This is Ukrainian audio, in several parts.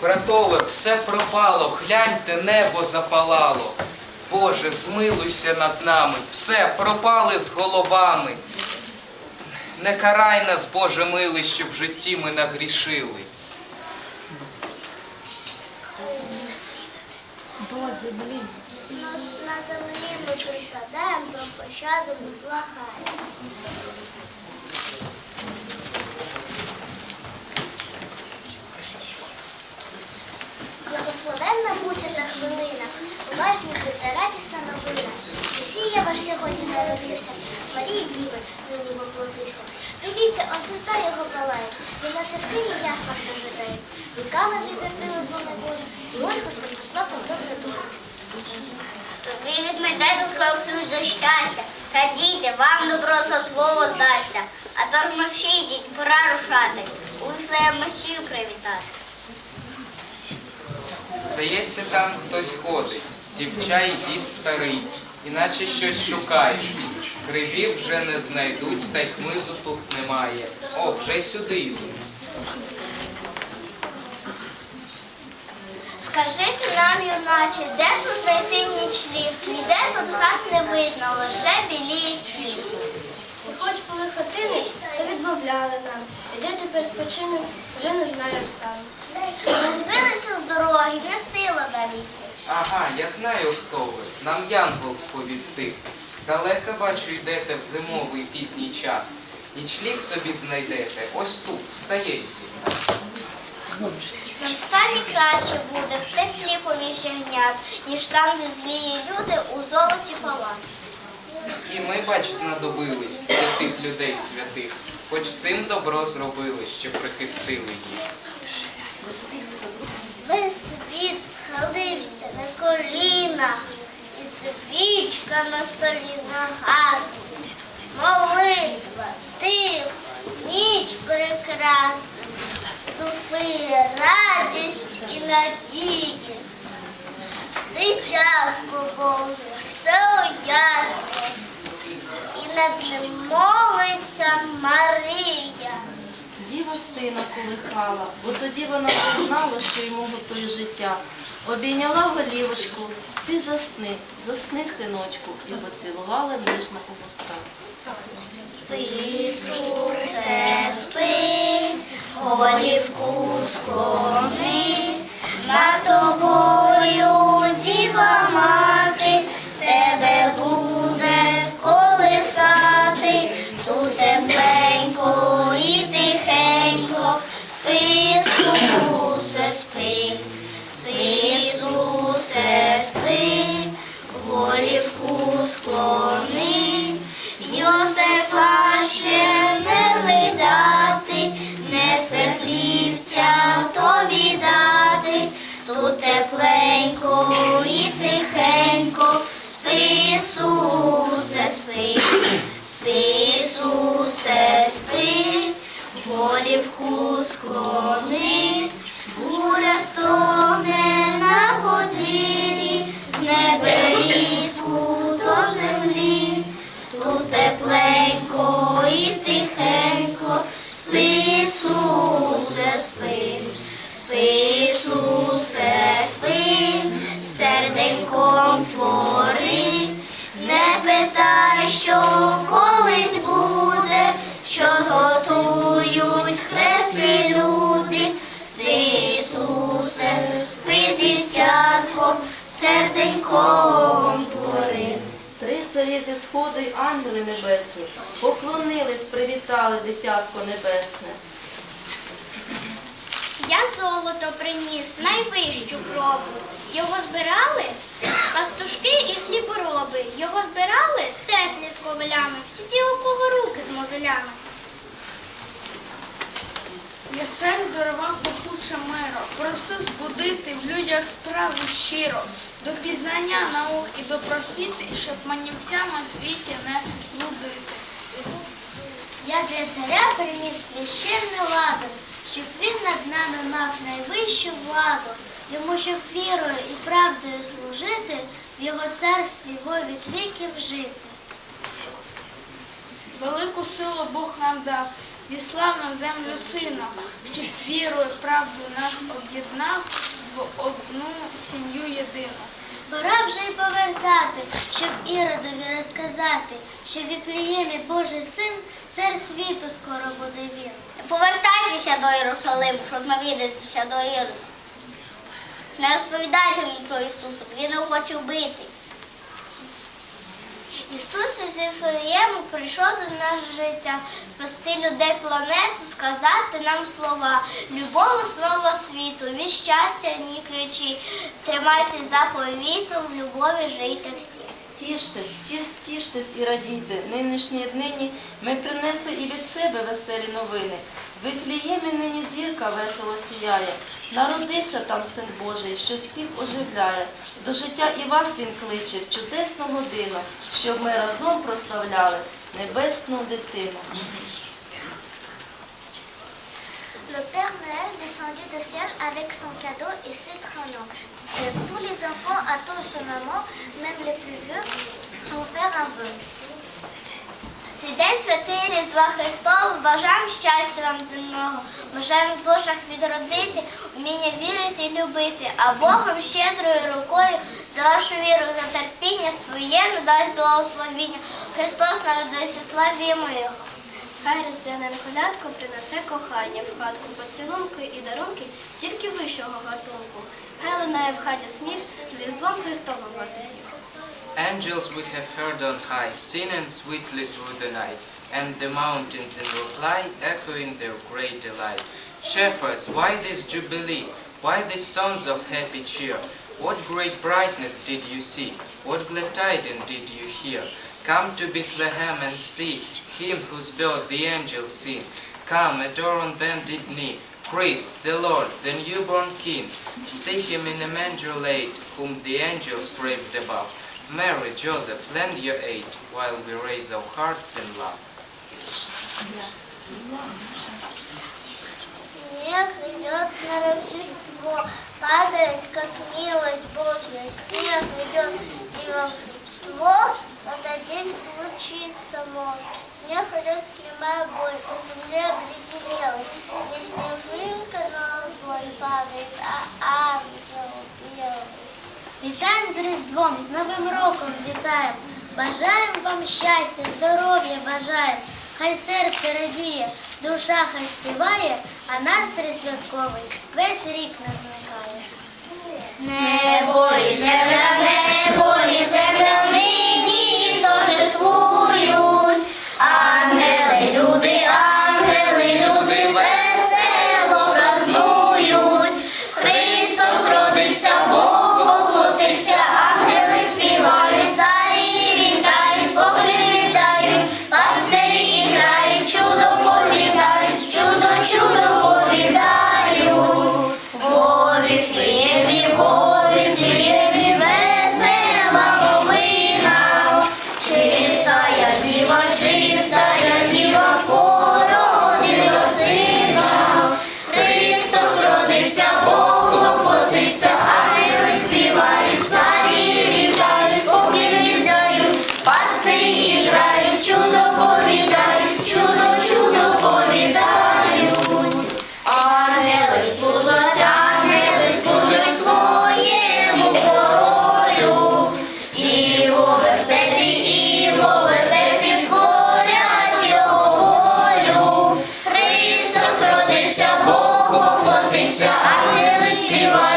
братове, все пропало, гляньте, небо запалало. Боже, змилуйся над нами, все, пропали з головами. Не карай нас, Боже милий, щоб в житті ми нагрішили. На, на землі ми припадаємо, про пощаду ми благаємо. Благословенна будь та хвилина, уважні та радісна новина. Месія ваш сьогодні народився, з Марії Діви нині воплотився. Дивіться, он звезда його палає, він на яскині яснах дожидає. Віками відвертили зло не Боже, і ось Господь послав вам добре долю. Ви відмітайте справлюсь до щастя. Радійте, вам добро за слово здасться. А то ж мерщі йдіть, пора рушати. У Віфлеєм Месію привітати. Здається, там хтось ходить, дівча і дід старий, іначе щось шукають. Кривів вже не знайдуть, та й хмизу тут немає. О, вже сюди йдуть. Скажіть нам, юначе, де тут знайти нічліг? Ніде тут хат не видно, лише біліє сніг. Хоч були хатини, то відмовляли нам. І де тепер спочинок, вже не знаю сам. Ми збилися з дороги, не сила далі. Ага, я знаю, хто ви. Нам Янгол сповістив. Здалека бачу, йдете в зимовий пізній час. Нічліг собі знайдете. Ось тут, в стаєнці. Нам в стані краще буде в теплі поміж ягнят, ніж там, де злії люди у золоті палат. І ми, бач, знадобились до тих людей святих. Хоч цим добро зробили, що прихистили їх. Весь світ схилився на коліна, і свічка на столі нагасла. Молитва, тихо, ніч прекрасна, душі радість і надії. Дитятко Боже, все ясно, над ним молиться Марія. Діва сина колихала, бо тоді вона вже знала, що йому готує життя. Обійняла голівочку, ти засни, засни, синочку, і поцілувала ніжно у вуста. Спи, Ісусе, спи, голівку склони, над тобою діва мати, тепленько і тихенько, спи, Ісусе, спи, спи, Ісусе, спи, голівку склони, буря стогне на подвір'ї, не берізку до серденьком твори. Три царі зі сходу й ангели небесні поклонились, привітали дитятко небесне. Я золото приніс, найвищу пробу. Його збирали пастушки і хлібороби. Його збирали теслі з ковалями, всі ті у з мозолями. Я цар дарував пахуче миро, просив збудити в людях справу щиро, до пізнання наук і до просвіти, щоб манівцями в світі не блудити. Я для царя приніс священний ладан, щоб він над нами мав найвищу владу, йому щоб вірою і правдою служити, в його царстві його від віків жити. Велику силу Бог нам дав, зіслав на землю сина, щоб вірою і правдою нас об'єднав в одну сім'ю єдину. Пора вже й повертати, щоб Іродові розказати, що в Віфліємі Божий син, цар світу скоро буде він. Повертайтеся до Єрусалиму, щоб навідатися до Ірода. Не розповідайте мені про Ісуса, він його хоче вбити. Ісус із Вифлеєму прийшов до нас життя, спасти людей планету, сказати нам слова. Любов основа світу, від щастя ні ключі. Тримайте заповіту, в любові жийте всі. Тіштесь, тіш, тіштесь і радійте. Нинішній днині ми принесли і від себе веселі новини. В Вифліємі нині зірка весело сіяє. Народився там син Божий, що всіх оживляє. До життя і вас він кличе в чудесну годину, щоб ми разом прославляли небесну дитину. Le Père Noël descendu du ciel avec son cadeau et ses. Euh, tous les enfants attendent ce moment, même les plus vieux, pour faire un vœu. Різдва Христова, бажаємо щастя вам земного, бажаємо в душах відродити, вміння вірити і любити, а Богом щедрою рукою за вашу віру, за терпіння своє надасть благословіння. Христос народився, славімо Його. Хай різдвяне колядко принесе кохання в хатку поцілунки і дарунки тільки вищого гатунку. Хай лунає в хаті сміх з Різдвом Христовим вас усіх. Angels we have heard on high, singing sweetly through the night, and the mountains in reply echoing their great delight. Shepherds, why this jubilee? Why these songs of happy cheer? What great brightness did you see? What glad tidings did you hear? Come to Bethlehem and see him whose birth the angels sing. Come, adore on bended knee. Christ, the Lord, the newborn King. See him in a manger laid, whom the angels praised above. Mary, Joseph, lend your aid, while we raise our hearts in love. Снег идет на Рождество, падает, как милость Божья. Снег идет и волшебство, в этот день случится мой. Снег идет, снимая боль, по земле обледенелой. Не снежинка на ладонь падает, а ангел белый. Вітаємо з Різдвом, з Новим роком вітаємо. Бажаємо вам щастя, здоров'я бажаємо. Хай серце радіє, душа хай співає, а настрій святковий весь рік не зникає. Небо і земля, небо ангели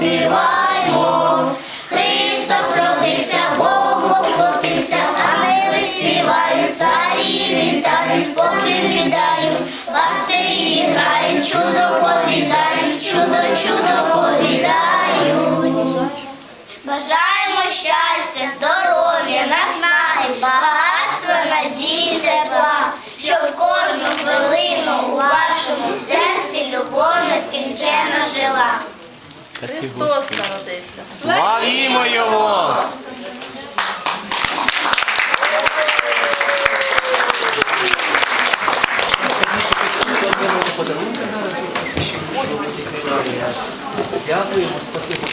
йому зоспіваймо. Христос родився, Бог воплотився, ангели співають, царі вітають, поклін віддають, пастирі грають, чудо повідають, чудо, чудо повідають. Бажаємо щастя, здоров'я, наснаги, багатства, надії, тепла, щоб в кожну хвилину у вашому серці любов нескінчена жила. Христос народився. Славімо Його! Дякуємо, спасибо.